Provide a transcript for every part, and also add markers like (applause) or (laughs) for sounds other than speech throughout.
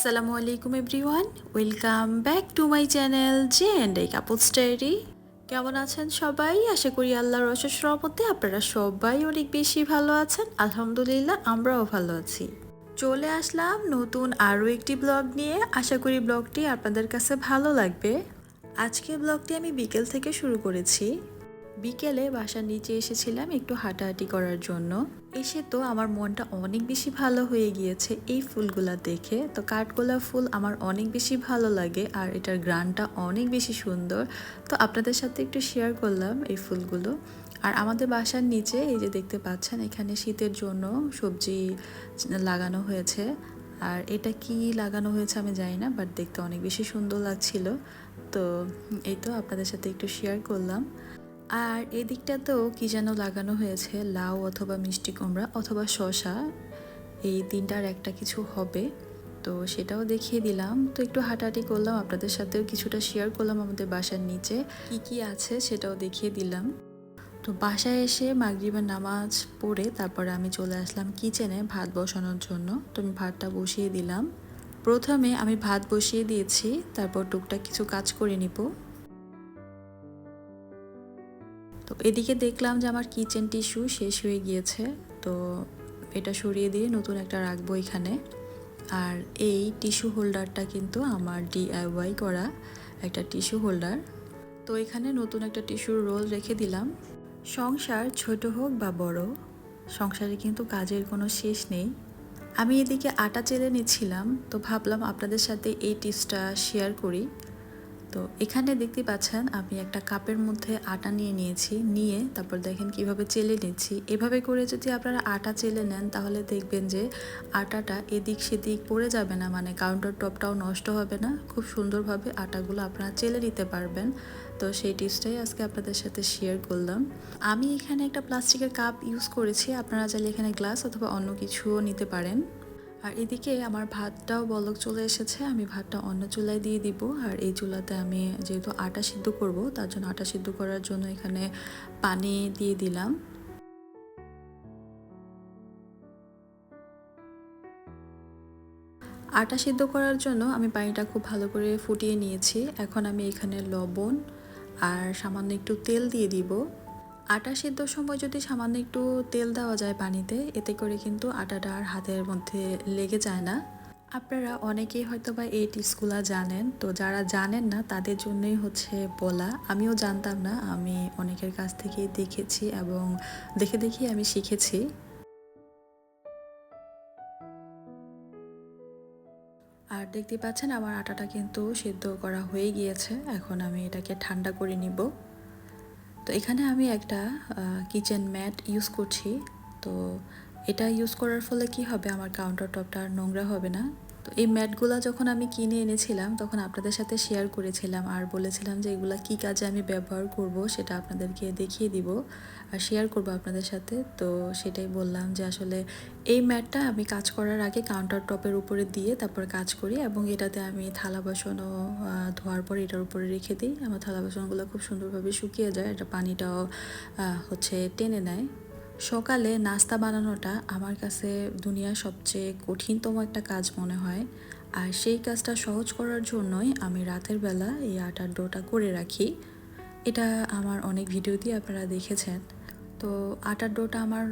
আসসালামু আলাইকুম everyone. Welcome back to my channel J and এই কাপড় স্টাইরি কেমন আছেন সবাই? আশা করি আল্লাহর অশেষ রহমতে আপনারা সবাই অনেক বেশি ভালো আছেন। আলহামদুলিল্লাহ, আমরাও ভালো আছি। চলে আসলাম নতুন আরও একটি ব্লগ নিয়ে। আশা করি ব্লগটি আপনাদের কাছে ভালো লাগবে। আজকে ব্লগটি আমি বিকেল থেকে শুরু করেছি। বিকেলে বাসার নিচে এসেছিলাম একটু হাঁটাহাঁটি করার জন্য। এসে তো আমার মনটা অনেক বেশি ভালো হয়ে গিয়েছে এই ফুলগুলা দেখে। তো কাঠগোলাপ ফুল আমার অনেক বেশি ভালো লাগে আর এটার গ্রানটা অনেক বেশি সুন্দর। তো আপনাদের সাথে একটু শেয়ার করলাম এই ফুলগুলো। আর আমাদের বাসার নিচে এই যে দেখতে পাচ্ছেন, এখানে শীতের জন্য সবজি লাগানো হয়েছে। আর এটা কি লাগানো হয়েছে আমি জানি না বাট দেখতে অনেক বেশি সুন্দর লাগছিল। তো এই তো আপনাদের সাথে একটু শেয়ার করলাম। আর এদিকটাতেও কি যেন লাগানো হয়েছে, লাউ অথবা মিষ্টি কুমড়া অথবা শশা এই তিনটার একটা কিছু হবে। তো সেটাও দেখিয়ে দিলাম। তো একটু হাঁটাহাঁটি করলাম, আপনাদের সাথেও কিছুটা শেয়ার করলাম আমাদের বাসার নিচে। কি কি আছে সেটাও দেখিয়ে দিলাম। তো বাসায় এসে মাগরিবের নামাজ পড়ে তারপরে আমি চলে আসলাম কিচেনে ভাত বসানোর জন্য। তো আমি ভাতটা বসিয়ে দিলাম। প্রথমে আমি ভাত বসিয়ে দিয়েছি, তারপর টুকটাক কিছু কাজ করে নিব। তো এদিকে দেখলাম যে আমার কিচেন টিস্যু শেষ হয়ে গিয়েছে, তো এটা সরিয়ে দিয়ে নতুন একটা রাখব এখানে। আর এই টিস্যু হোল্ডারটা কিন্তু আমার ডিআইওয়াই করা একটা টিস্যু হোল্ডার তো এখানে নতুন একটা টিস্যুর রোল রেখে দিলাম। সংসার ছোট হোক বা বড়, সংসারে কিন্তু কাজের কোনো শেষ নেই। আমি এদিকে আটা চেলে নিচ্ছিলাম, তো ভাবলাম আপনাদের সাথে এই টিপসটা শেয়ার করি। তো এখানে দেখতে পাচ্ছেন আমি একটা কাপের মধ্যে আটা নিয়ে নিয়েছি, নিয়ে তারপর দেখেন কীভাবে চেলে নিচ্ছি। এভাবে করে যদি আপনারা আটা চেলে নেন, তাহলে দেখবেন যে আটাটা এদিক সেদিক পড়ে যাবে না মানে কাউন্টার টপটাও নষ্ট হবে না। খুব সুন্দরভাবে আটাগুলো আপনারা চেলে নিতে পারবেন। তো সেই টিপসটাই আজকে আপনাদের সাথে শেয়ার করলাম। আমি এখানে একটা প্লাস্টিকের কাপ ইউজ করেছি, আপনারা চাইলে এখানে গ্লাস অথবা অন্য কিছুও নিতে পারেন। আর এদিকে আমার ভাতটাও বলক চলে এসেছে, আমি ভাতটা অন্য চুলায় দিয়ে দিব। আর এই চুলাতে আমি যেহেতু আটা সিদ্ধ করব, তার জন্য আটা সিদ্ধ করার জন্য এখানে পানি দিয়ে দিলাম। আটা সিদ্ধ করার জন্য আমি পানিটা খুব ভালো করে ফুটিয়ে নিয়েছি। এখন আমি এখানে লবণ আর সামান্য একটু তেল দিয়ে দিব। আটা সিদ্ধর সময় যদি সামান্য একটু তেল দেওয়া যায় পানিতে, এতে করে কিন্তু আটাটা আর হাতের মধ্যে লেগে যায় না। আপনারা অনেকেই হয়তো বা এই টিপসগুলো জানেন, তো যারা জানেন না তাদের জন্যই হচ্ছে বলা। আমিও জানতাম না, আমি অনেকের কাছ থেকেই দেখেছি এবং দেখে দেখি আমি শিখেছি। আর দেখতে পাচ্ছেন আমার আটাটা কিন্তু সিদ্ধ করা হয়ে গিয়েছে, এখন আমি এটাকে ঠান্ডা করে নিব। তো এখানে আমি একটা কিচেন ম্যাট ইউজ করছি। তো এটা ইউজ করার ফলে কি হবে? আমার কাউন্টার টপটা আর নোংরা হবে না। তো এই ম্যাটগুলো যখন আমি কিনে এনেছিলাম, তখন আপনাদের সাথে শেয়ার করেছিলাম আর বলেছিলাম যে এগুলো কী কাজে আমি ব্যবহার করব সেটা আপনাদেরকে দেখিয়ে দিব আর শেয়ার করব আপনাদের সাথে। তো সেটাই বললাম যে আসলে এই ম্যাটটা আমি কাজ করার আগে কাউন্টার টপের উপরে দিয়ে তারপর কাজ করি এবং এটাতে আমি থালা বাসনও ধোয়ার পর এটার উপরে রেখে দিই। আমার থালা বাসনগুলো খুব সুন্দরভাবে শুকিয়ে যায়, এটা পানিটাও হচ্ছে টেনে নেয়। সকালে নাস্তা বানানোটা আমার কাছে দুনিয়ার সবচেয়ে কঠিনতম একটা কাজ মনে হয়। আর সেই কাজটা সহজ করার জন্যই আমি রাতের বেলা এই আটার ডোটা করে রাখি। এটা আমার অনেক ভিডিওতেই আপনারা দেখেছেন। তো আটার ডোটা আমার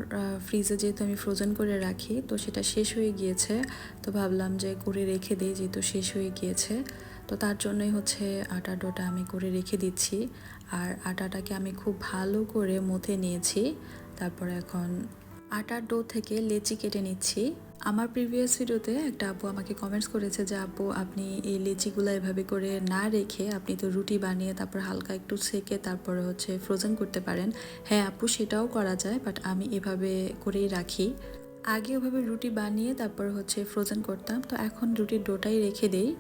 ফ্রিজে যেহেতু আমি ফ্রোজেন করে রাখি, তো সেটা শেষ হয়ে গিয়েছে। তো ভাবলাম যে করে রেখে দিই, যেহেতু শেষ হয়ে গিয়েছে। তো তার জন্যই হচ্ছে আটার ডোটা আমি করে রেখে দিচ্ছি। আর আটাটাকে আমি খুব ভালো করে মথে নিয়েছি। তারপর এখন আটার ডো থেকে লেচি কেটে নিচ্ছি। আমার প্রিভিয়াস ভিডিওতে একটা আপু আমাকে কমেন্টস করেছে যে, আপু, আপনি এই লেচিগুলো এভাবে করে না রেখে আপনি তো রুটি বানিয়ে তারপর হালকা একটু সেকে তারপরে হচ্ছে ফ্রোজেন করতে পারেন। হ্যাঁ আপু, সেটাও করা যায় বাট আমি এভাবে করেই রাখি। আগে ওভাবে রুটি বানিয়ে তারপর হচ্ছে ফ্রোজেন করতাম, তো এখন রুটির ডোটাই রেখে দেই।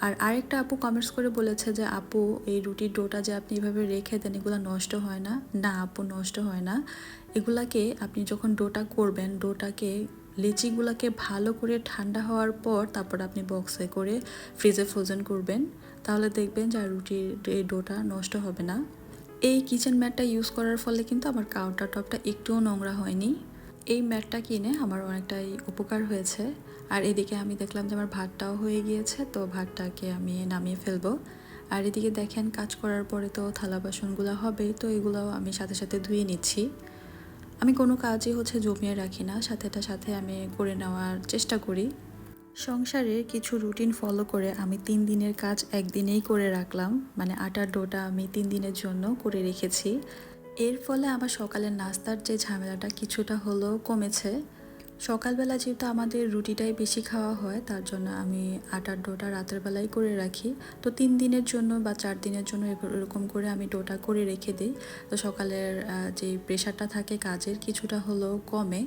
আর আরেকটা আপু কমেন্টস করে বলেছে যে, আপু, এই রুটির ডোটা যে আপনি এভাবে রেখে দেন, এগুলো নষ্ট হয় না? না, আপু, নষ্ট হয় না। এগুলাকে আপনি যখন ডোটা করবেন, ডোটাকে, লিচিগুলোকে ভালো করে ঠান্ডা হওয়ার পর তারপর আপনি বক্সে করে ফ্রিজে ফ্রোজেন করবেন। তাহলে দেখবেন যে রুটির এই ডোটা নষ্ট হবে না। এই কিচেন ম্যাটটা ইউজ করার ফলে কিন্তু আমার কাউন্টার টপটা একটুও নোংরা হয়নি। এই ম্যাটটা কিনে আমার অনেকটাই উপকার হয়েছে। আর এদিকে আমি দেখলাম যে আমার ভাতটাও হয়ে গিয়েছে, তো ভাতটাকে আমি নামিয়ে ফেলব। আর এদিকে দেখেন কাজ করার পরে তো থালা বাসনগুলো হবেই, তো এগুলোও আমি সাথে সাথে ধুয়ে নিচ্ছি। আমি কোনো কাজই হচ্ছে জমিয়ে রাখি না, সাথেটা সাথে আমি করে নেওয়ার চেষ্টা করি। সংসারের কিছু রুটিন ফলো করে আমি তিন দিনের কাজ একদিনেই করে রাখলাম মানে আটার ডোটা আমি তিন দিনের জন্য করে রেখেছি। এর ফলে আমার সকালের নাস্তার যে ঝামেলাটা কিছুটা হলেও কমেছে। সকালবেলা যেহেতু আমাদের রুটিটাই বেশি খাওয়া হয়, তার জন্য আমি আটার ডোটা রাতের বেলায় করে রাখি। তো তিন দিনের জন্য বা চার দিনের জন্য এরকম করে আমি ডোটা করে রেখে দিই। তো সকালের যে প্রেশারটা থাকে কাজের কিছুটা হলেও কমে।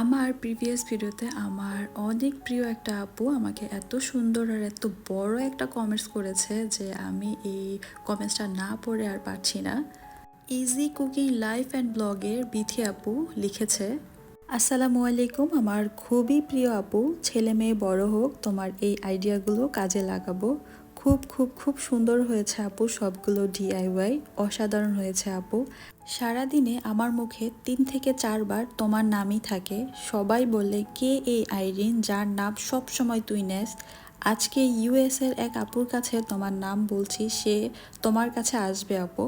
আমার প্রিভিয়াস ভিডিওতে আমার অনেক প্রিয় একটা আপু আমাকে এত সুন্দর আর এত বড় একটা কমেন্টস করেছে যে আমি এই কমেন্টসটা না পড়ে আর পারছি না। ইজি কুকিং লাইফ অ্যান্ড ব্লগের বিথি আপু লিখেছে, আসসালামু আলাইকুম, আমার খুবই প্রিয় আপু। ছেলে মেয়ে বড় হোক, তোমার এই আইডিয়াগুলো কাজে লাগাবো। খুব খুব খুব সুন্দর হয়েছে আপু সবগুলো ডিআইওয়াই অসাধারণ হয়েছে আপু। সারাদিনে আমার মুখে তিন থেকে চারবার তোমার নামই থাকে। সবাই বলে কে এই আইরিন যার নাম সব সময় তুই নেস? আজকে ইউএসের এক আপুর কাছে তোমার নাম বলছি, সে তোমার কাছে আসবে আপু।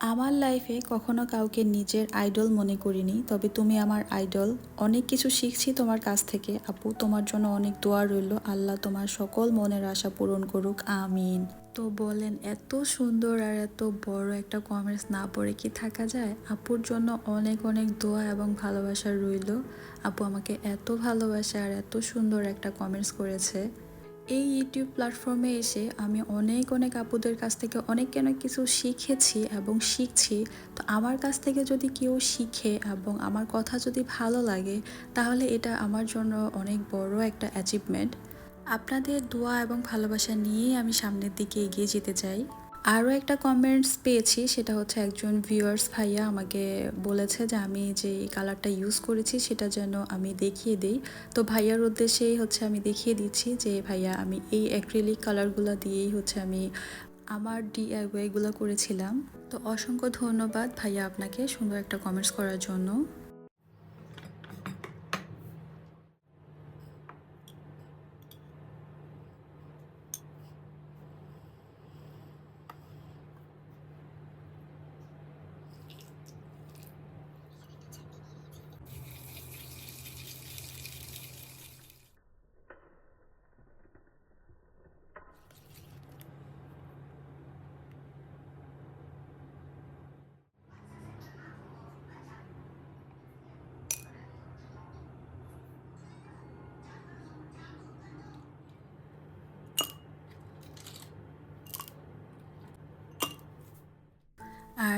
আমার লাইফে কখনো কাউকে নিজের আইডল মনে করিনি, তবে তুমি আমার আইডল অনেক কিছু শিখছি তোমার কাছ থেকে। আপু, তোমার জন্য অনেক দোয়া রইল। আল্লাহ তোমার সকল মনের আশা পূরণ করুক। আমিন। তো বলেন, এত সুন্দর আর এত বড় একটা কমেন্টস না পড়ে কি থাকা যায়? আপুর জন্য অনেক অনেক দোয়া এবং ভালোবাসা রইল। আপু আমাকে এত ভালোবাসা আর এত সুন্দর একটা কমেন্টস করেছে। এই ইউটিউব প্ল্যাটফর্মে এসে আমি অনেক অনেক আপুদের কাছ থেকে অনেক অনেক কিছু শিখেছি এবং শিখছি। তো আমার কাছ থেকে যদি কেউ শিখে এবং আমার কথা যদি ভালো লাগে, তাহলে এটা আমার জন্য অনেক বড় একটা অ্যাচিভমেন্ট আপনাদের দোয়া এবং ভালোবাসা নিয়েই আমি সামনের দিকে এগিয়ে যেতে চাই। আরও একটা কমেন্টস পেয়েছি, সেটা হচ্ছে একজন ভিউয়ার্স ভাইয়া আমাকে বলেছে যে আমি যে কালারটা ইউজ করেছি সেটা যেন আমি দেখিয়ে দিই। তো ভাইয়ার উদ্দেশ্যেই হচ্ছে আমি দেখিয়ে দিচ্ছি যে ভাইয়া আমি এই অ্যাক্রিলিক কালারগুলো দিয়েই হচ্ছে আমি আমার ডিআইওয়াইগুলো করেছিলাম। তো অসংখ্য ধন্যবাদ ভাইয়া আপনাকে সুন্দর একটা কমেন্টস করার জন্য।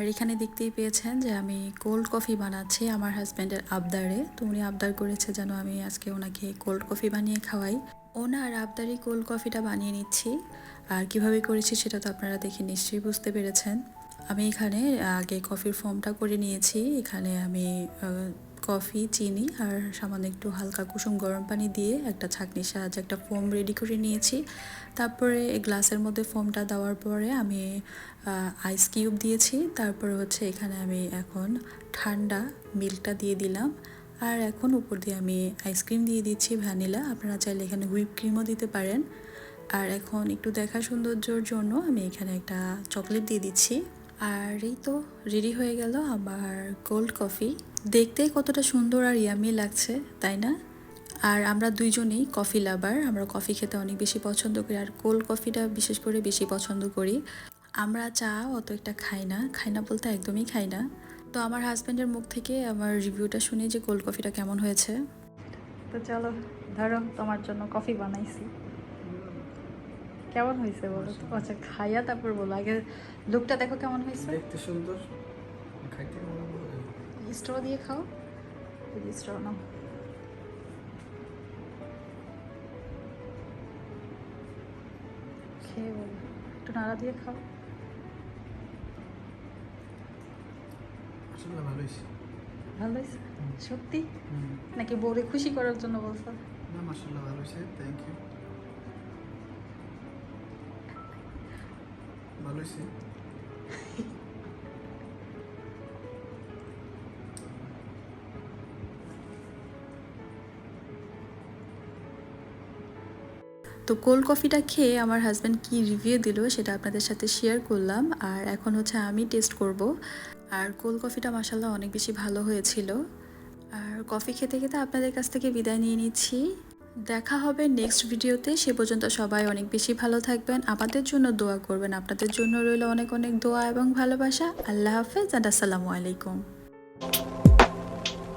আর এখানে দেখতেই পেয়েছেন যে আমি কোল্ড কফি বানাচ্ছি আমার হাজব্যান্ডের আবদারে। তো উনি আবদার করেছে যেন আমি আজকে ওনাকে কোল্ড কফি বানিয়ে খাওয়াই। ওনার আবদারি কোল্ড কফিটা বানিয়ে নিচ্ছি। আর কীভাবে করেছি সেটা তো আপনারা দেখে নিশ্চয়ই বুঝতে পেরেছেন। আমি এখানে আগে কফির ফর্মটা করে নিয়েছি। এখানে আমি কফি, চিনি আর সামান্য একটু হালকা কুসুম গরম পানি দিয়ে একটা ছাঁকনির সাহায্যে একটা ফোম রেডি করে নিয়েছি। তারপরে গ্লাসের মধ্যে ফোমটা দেওয়ার পরে আমি আইস কিউব দিয়েছি। তারপরে হচ্ছে এখানে আমি এখন ঠান্ডা মিল্কটা দিয়ে দিলাম। আর এখন উপর দিয়ে আমি আইসক্রিম দিয়ে দিচ্ছি, ভ্যানিলা। আপনারা চাইলে এখানে হুইপ ক্রিমও দিতে পারেন। আর এখন একটু দেখা সৌন্দর্যর জন্য আমি এখানে একটা চকলেট দিয়ে দিচ্ছি। আর এই তো রেডি হয়ে গেল আমার কোল্ড কফি দেখতে কতটা সুন্দর আর ইয়ামি লাগছে তাই না? আর আমরা দুইজনেই কফি লাভার আমরা কফি খেতে অনেক বেশি পছন্দ করি আর কোল্ড কফিটা বিশেষ করে বেশি পছন্দ করি। আমরা চা অত একটা খাই না খাই না বলতে একদমই খাই না। তো আমার হাজব্যান্ডের মুখ থেকে আমার রিভিউটা শুনি যে কোল্ড কফিটা কেমন হয়েছে। তো চলো ধরো তোমার জন্য কফি বানাইছি। কেমন হয়েছে বলো? তো আচ্ছা খাইয়া তারপর বলো। আগে লুকটা দেখো কেমন হয়েছে। দেখতে সুন্দর খাইতে স্ট্র দিয়ে খাও। স্ট্র নাও। খেয়ে বলো একটু নাড়া দিয়ে খাও। ভালো ভালো সত্যি? নাকি বউরে খুশি করার জন্য বলছো? না মাসাল্লাহ ভালো হয়েছে থ্যাংক ইউ ভালো হয়েছে। (laughs) তো কোল্ড কফিটা খেয়ে আমার হাজব্যান্ড কি রিভিউ দিল সেটা আপনাদের সাথে শেয়ার করলাম। আর এখন হচ্ছে আমি টেস্ট করব। আর কোল্ড কফিটা মাসাল্লাহ অনেক বেশি ভালো হয়েছিল। আর কফি খেতে খেতে আপনাদের কাছ থেকে বিদায় নিয়ে নিচ্ছি। দেখা হবে নেক্সট ভিডিওতে সে পর্যন্ত সবাই অনেক বেশি ভালো থাকবেন। আমাদের জন্য দোয়া করবেন। আপনাদের জন্য রইল অনেক অনেক দোয়া এবং ভালোবাসা। আল্লাহ হাফেজ আর আসসালামু আলাইকুম।